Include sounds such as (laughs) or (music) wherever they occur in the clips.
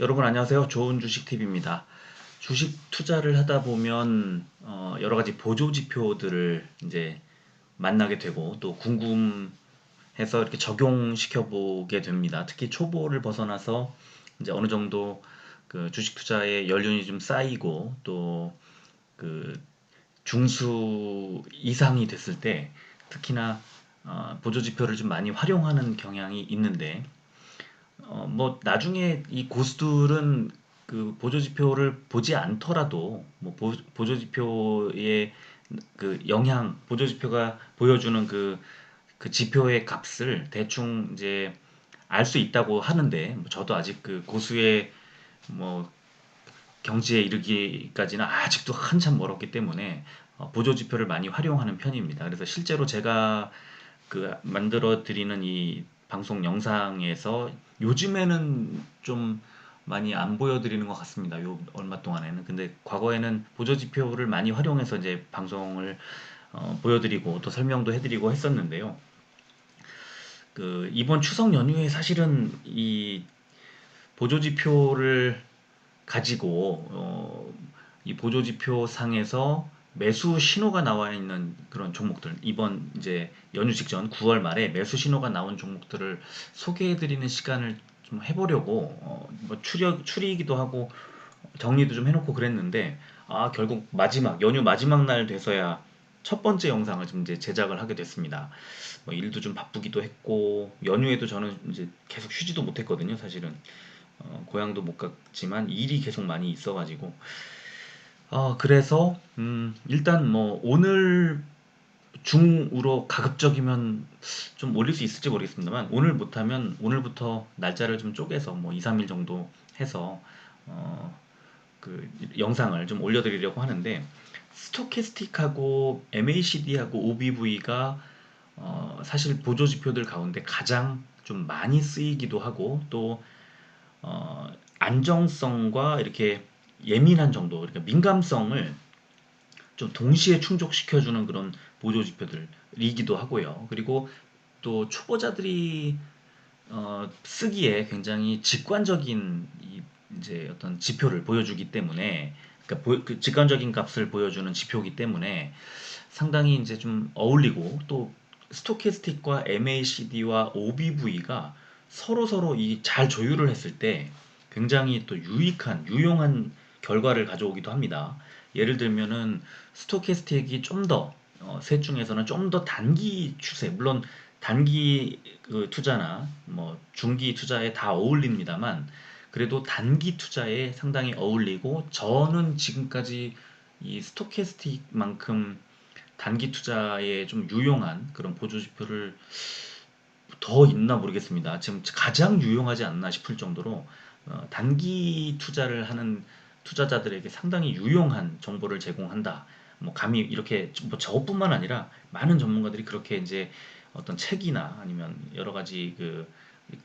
여러분 안녕하세요. 좋은 주식 팁입니다. 주식 투자를 하다 보면 어, 여러 가지 보조 지표들을 이제 만나게 되고 또 궁금해서 이렇게 적용시켜 보게 됩니다. 특히 초보를 벗어나서 이제 어느 정도 그 주식 투자에 연륜이 좀 쌓이고 또 그 중수 이상이 됐을 때 특히나 어, 보조 지표를 좀 많이 활용하는 경향이 있는데 어, 뭐 나중에 이 고수들은 그 보조지표를 보지 않더라도 뭐 보, 보조지표의 그 영향, 보조지표가 보여주는 그, 그 지표의 값을 대충 이제 알 수 있다고 하는데 뭐 저도 아직 그 고수의 뭐 경지에 이르기까지는 아직도 한참 멀었기 때문에 어, 보조 지표를 많이 활용하는 편입니다. 그래서 실제로 제가 그 만들어 드리는 이 방송 영상에서 요즘에는 좀 많이 안 보여드리는 것 같습니다. 요 얼마 동안에는. 근데 과거에는 보조 지표를 많이 활용해서 이제 방송을 어, 보여드리고 또 설명도 해드리고 했었는데요. 그 이번 추석 연휴에 사실은 이 보조 지표를 가지고 어, 이 보조 지표 상에서 매수 신호가 나와 있는 그런 종목들 이번 이제 연휴 직전 9월 말에 매수 신호가 나온 종목들을 소개해 드리는 시간을 좀 해보려고 어, 뭐 추려 추리기도 하고 정리도 좀 해놓고 그랬는데 아 결국 마지막 연휴 마지막 날 돼서야 첫 번째 영상을 좀 이제 제작을 하게 됐습니다. 뭐 일도 좀 바쁘기도 했고 연휴에도 저는 이제 계속 쉬지도 못했거든요. 사실은 어, 고향도 못 갔지만 일이 계속 많이 있어가지고 어, 그래서? 음, 일단 뭐 오늘 중으로 가급적이면 좀 올릴 수 있을지 모르겠습니다만 오늘 못하면 오늘부터 날짜를 좀 쪼개서 뭐 2, 3일 정도 해서 어, 그 영상을 좀 올려드리려고 하는데 스토캐스틱하고 MACD하고 OBV가 어, 사실 보조 지표들 가운데 가장 좀 많이 쓰이기도 하고 또 어, 안정성과 이렇게 예민한 정도, 그러니까 민감성을 좀 동시에 충족시켜주는 그런 보조 지표들이기도 하고요. 그리고 또 초보자들이 어, 쓰기에 굉장히 직관적인 이, 이제 어떤 지표를 보여주기 때문에 그러니까 보, 그 직관적인 값을 보여주는 지표이기 때문에 상당히 이제 좀 어울리고 또 스토캐스틱과 MACD와 OBV가 서로 서로 이 잘 조율을 했을 때 굉장히 또 유익한 유용한 결과를 가져오기도 합니다. 예를 들면은 스토캐스틱이 좀더 어, 셋 중에서는 좀 더 단기 추세 물론 단기 그 투자나 뭐 중기 투자에 다 어울립니다만 그래도 단기 투자에 상당히 어울리고 저는 지금까지 이 스토캐스틱만큼 단기 투자에 좀 유용한 그런 보조 지표를 더 있나 모르겠습니다. 지금 가장 유용하지 않나 싶을 정도로 어, 단기 투자를 하는 투자자들에게 상당히 유용한 정보를 제공한다. 뭐 감히 이렇게 뭐 저뿐만 아니라 많은 전문가들이 그렇게 이제 어떤 책이나 아니면 여러 가지 그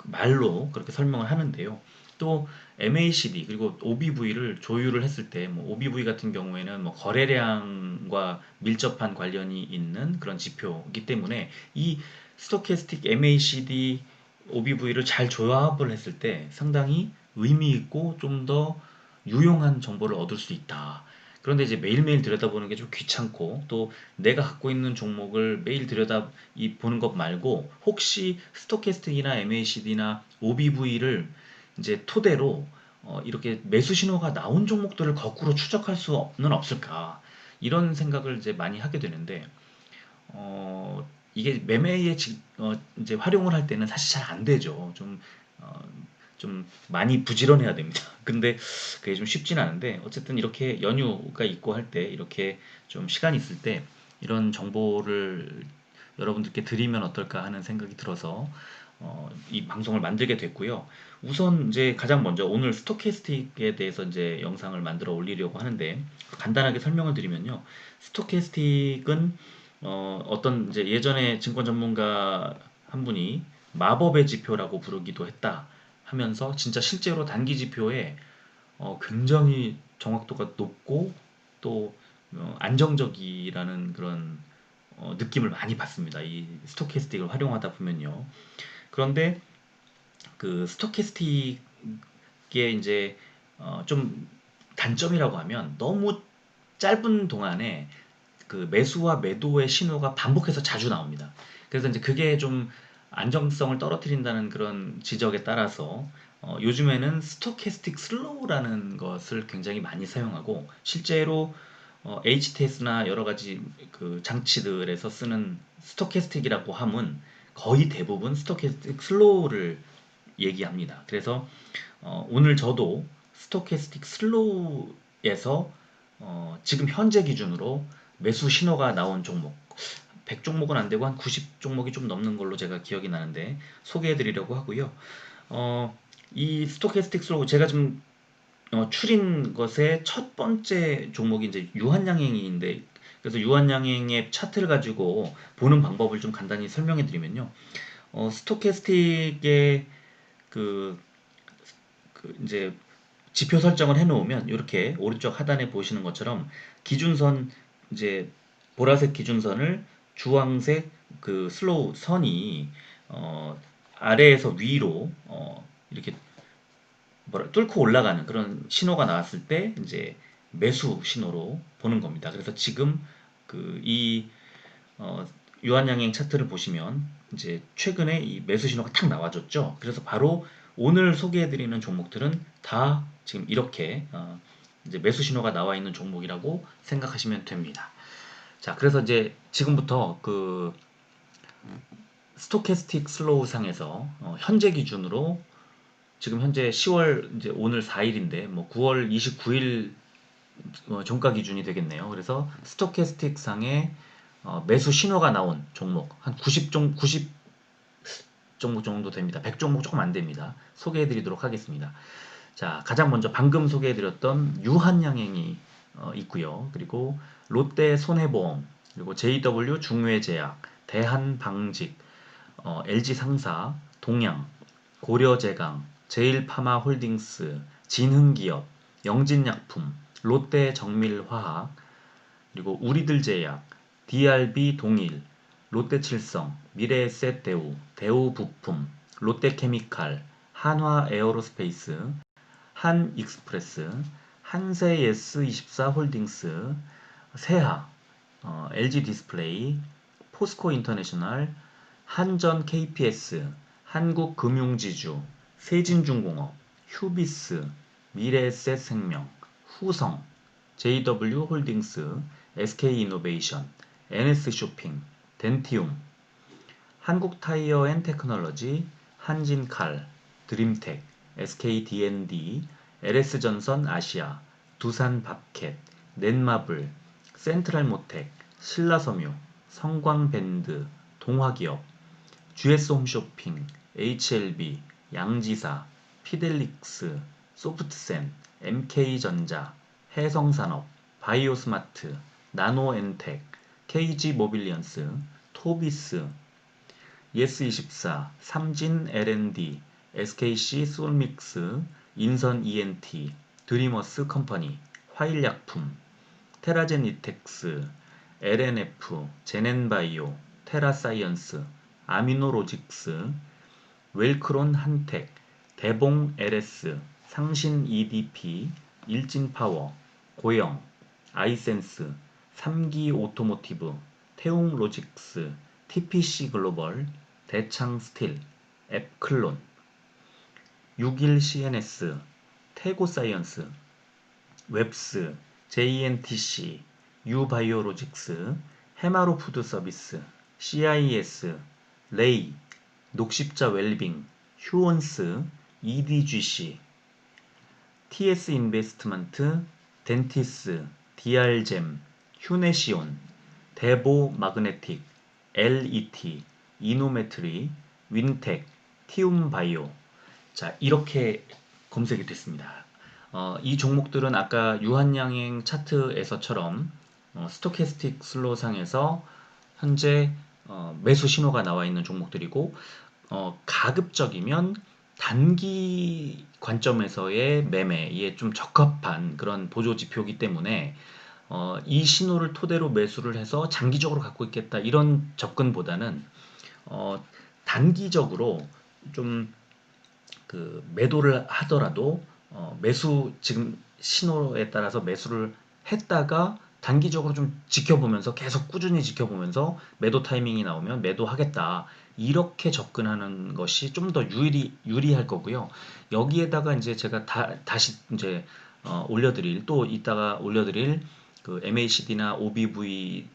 말로 그렇게 설명을 하는데요. 또 MACD 그리고 OBV를 조율을 했을 때 뭐 OBV 같은 경우에는 뭐 거래량과 밀접한 관련이 있는 그런 지표이기 때문에 이 스토캐스틱 MACD OBV를 잘 조합을 했을 때 상당히 의미 있고 좀더 유용한 정보를 얻을 수 있다. 그런데 이제 매일매일 들여다보는 게 좀 귀찮고 또 내가 갖고 있는 종목을 매일 들여다 보는 것 말고 혹시 스토캐스틱이나 MACD나 OBV를 이제 토대로 어 이렇게 매수 신호가 나온 종목들을 거꾸로 추적할 수는 없을까 이런 생각을 이제 많이 하게 되는데 어 이게 매매에 어 이제 활용을 할 때는 사실 잘 안 되죠. 좀 좀 많이 부지런해야 됩니다. (laughs) 근데 그게 좀 쉽진 않은데 어쨌든 이렇게 연휴가 있고 할 때 이렇게 좀 시간이 있을 때 이런 정보를 여러분들께 드리면 어떨까 하는 생각이 들어서 어, 이 방송을 만들게 됐고요. 우선 이제 가장 먼저 오늘 스토캐스틱에 대해서 이제 영상을 만들어 올리려고 하는데 간단하게 설명을 드리면요. 스토캐스틱은 어, 어떤 이제 예전에 증권 전문가 한 분이 마법의 지표라고 부르기도 했다. 하면서 진짜 실제로 단기 지표에 어, 굉장히 정확도가 높고 또 어, 안정적이라는 그런 어, 느낌을 많이 받습니다. 이 스토캐스틱을 활용하다 보면요. 그런데 그 스토캐스틱이 이게 이제 어, 좀 단점이라고 하면 너무 짧은 동안에 그 매수와 매도의 신호가 반복해서 자주 나옵니다. 그래서 이제 그게 좀 안정성을 떨어뜨린다는 그런 지적에 따라서 어, 요즘에는 스토캐스틱 슬로우라는 것을 굉장히 많이 사용하고 실제로 어, HTS나 여러 가지 그 장치들에서 쓰는 스토캐스틱이라고 함은 거의 대부분 스토캐스틱 슬로우를 얘기합니다. 그래서 어, 오늘 저도 스토캐스틱 슬로우에서 어, 지금 현재 기준으로 매수 신호가 나온 종목 100 종목은 안 되고 한 90 종목이 좀 넘는 걸로 제가 기억이 나는데 소개해 드리려고 하고요. 어, 이 스토캐스틱 슬로우 제가 좀 어, 추린 것의 첫 번째 종목이 이제 유한양행인데 그래서 유한양행의 차트를 가지고 보는 방법을 좀 간단히 설명해 드리면요. 어, 스토캐스틱의 그, 그 이제 지표 설정을 해 놓으면 이렇게 오른쪽 하단에 보시는 것처럼 기준선 이제 보라색 기준선을 주황색 그 슬로우 선이 어, 아래에서 위로 어, 이렇게 뭐라 뚫고 올라가는 그런 신호가 나왔을 때 이제 매수 신호로 보는 겁니다. 그래서 지금 그 이 어, 유한양행 차트를 보시면 이제 최근에 이 매수 신호가 탁 나와줬죠. 그래서 바로 오늘 소개해드리는 종목들은 다 지금 이렇게 어, 이제 매수 신호가 나와 있는 종목이라고 생각하시면 됩니다. 자, 그래서 이제 지금부터 그 스토캐스틱 슬로우 상에서 어, 현재 기준으로 지금 현재 10월 이제 오늘 4일인데 뭐 9월 29일 어, 종가 기준이 되겠네요. 그래서 스토캐스틱 상에 어, 매수 신호가 나온 종목 한 90종 90 종목 정도 됩니다. 100 종목 조금 안 됩니다. 소개해 드리도록 하겠습니다. 자, 가장 먼저 방금 소개해 드렸던 유한양행이 어, 있고요. 그리고 롯데 손해보험, 그리고 JW 중외제약, 대한방직, 어, LG상사, 동양, 고려제강, 제일파마홀딩스, 진흥기업, 영진약품, 롯데정밀화학, 그리고 우리들제약, DRB 동일, 롯데칠성, 미래에셋 대우, 대우부품, 롯데케미칼, 한화에어로스페이스, 한익스프레스, 한세 예스24 홀딩스, 세하, 어, LG디스플레이, 포스코 인터내셔널, 한전 KPS, 한국금융지주, 세진중공업, 휴비스, 미래에셋생명, 후성, JW홀딩스, SK이노베이션, NS쇼핑, 덴티움, 한국타이어앤테크놀로지, 한진칼, 드림텍, SKDND, LS전선 아시아, 두산밥켓, 넷마블, 센트럴모텍, 신라섬유, 성광밴드, 동화기업, GS홈쇼핑, HLB, 양지사, 피델릭스, 소프트센, MK전자, 해성산업, 바이오스마트, 나노엔텍, KG모빌리언스, 토비스, 예스24, 삼진 L&D, SKC 솔믹스, 인선 ENT, 드리머스 컴퍼니, 화일약품, 테라젠 이텍스, LNF, 제넨바이오, 테라사이언스, 아미노로직스, 웰크론 한텍, 대봉 LS, 상신 EDP, 일진파워, 고영, 아이센스, 삼기 오토모티브, 태웅 로직스, TPC 글로벌, 대창 스틸, 앱클론, 61 CNS, 태고 사이언스, 웹스, JNTC, 유바이오로직스, 해마로 푸드 서비스, CIS, 레이, 녹십자 웰빙, 휴원스, EDGC, TS 인베스트먼트, 덴티스, DR잼, 휴네시온, 데보 마그네틱, LET, 이노메트리, 윈텍, 티움바이오. 자, 이렇게 검색이 됐습니다. 어, 이 종목들은 아까 유한양행 차트에서처럼 어, 스토캐스틱 슬로상에서 현재 어, 매수 신호가 나와 있는 종목들이고 어, 가급적이면 단기 관점에서의 매매에 좀 적합한 그런 보조 지표이기 때문에 어, 이 신호를 토대로 매수를 해서 장기적으로 갖고 있겠다 이런 접근보다는 어, 단기적으로 좀 그 매도를 하더라도 어, 매수 지금 신호에 따라서 매수를 했다가 단기적으로 좀 지켜보면서 계속 꾸준히 지켜보면서 매도 타이밍이 나오면 매도하겠다. 이렇게 접근하는 것이 좀 더 유리 유리할 거고요. 여기에다가 이제 제가 다, 다시 이제 어, 올려드릴 또 이따가 올려드릴 그 MACD나 OBV의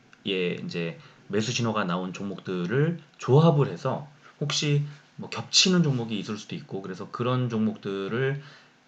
이제 매수 신호가 나온 종목들을 조합을 해서 혹시 뭐 겹치는 종목이 있을 수도 있고 그래서 그런 종목들을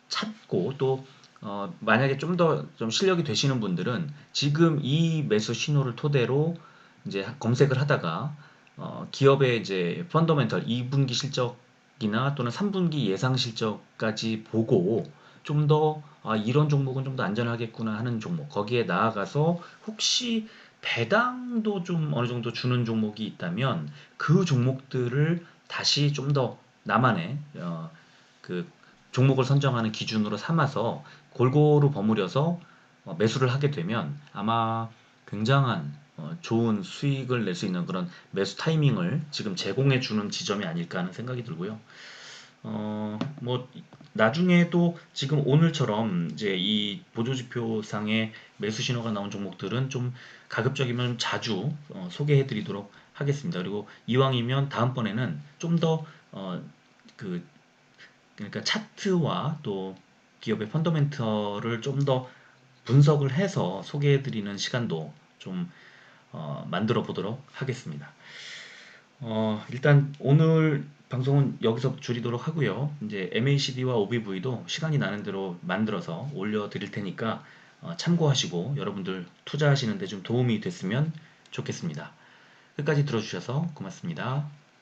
찾고 또 어, 만약에 좀더좀 실력이 되시는 분들은 지금 이 매수 신호를 토대로 이제 검색을 하다가 어, 기업의 이제 펀더멘털 2분기 실적이나 또는 3분기 예상 실적까지 보고 좀더 아, 이런 종목은 좀 더 안전하겠구나 하는 종목 거기에 나아가서 혹시 배당도 좀 어느 정도 주는 종목이 있다면 그 종목들을 다시 좀 더 나만의 어, 그 종목을 선정하는 기준으로 삼아서 골고루 버무려서 어, 매수를 하게 되면 아마 굉장한 어, 좋은 수익을 낼 수 있는 그런 매수 타이밍을 지금 제공해 주는 지점이 아닐까 하는 생각이 들고요. 어, 뭐 나중에도 지금 오늘처럼 이제 이 보조지표상의 매수 신호가 나온 종목들은 좀 가급적이면 자주 어, 소개해 드리도록 하겠습니다. 그리고 이왕이면 다음번에는 좀더 어, 그 그러니까 차트와 또 기업의 펀더멘털을 좀더 분석을 해서 소개해 드리는 시간도 좀 어, 만들어 보도록 하겠습니다. 어, 일단 오늘 방송은 여기서 줄이도록 하고요. 이제 MACD와 OBV도 시간이 나는 대로 만들어서 올려 드릴 테니까 어, 참고하시고 여러분들 투자하시는데 좀 도움이 됐으면 좋겠습니다. 끝까지 들어주셔서 고맙습니다.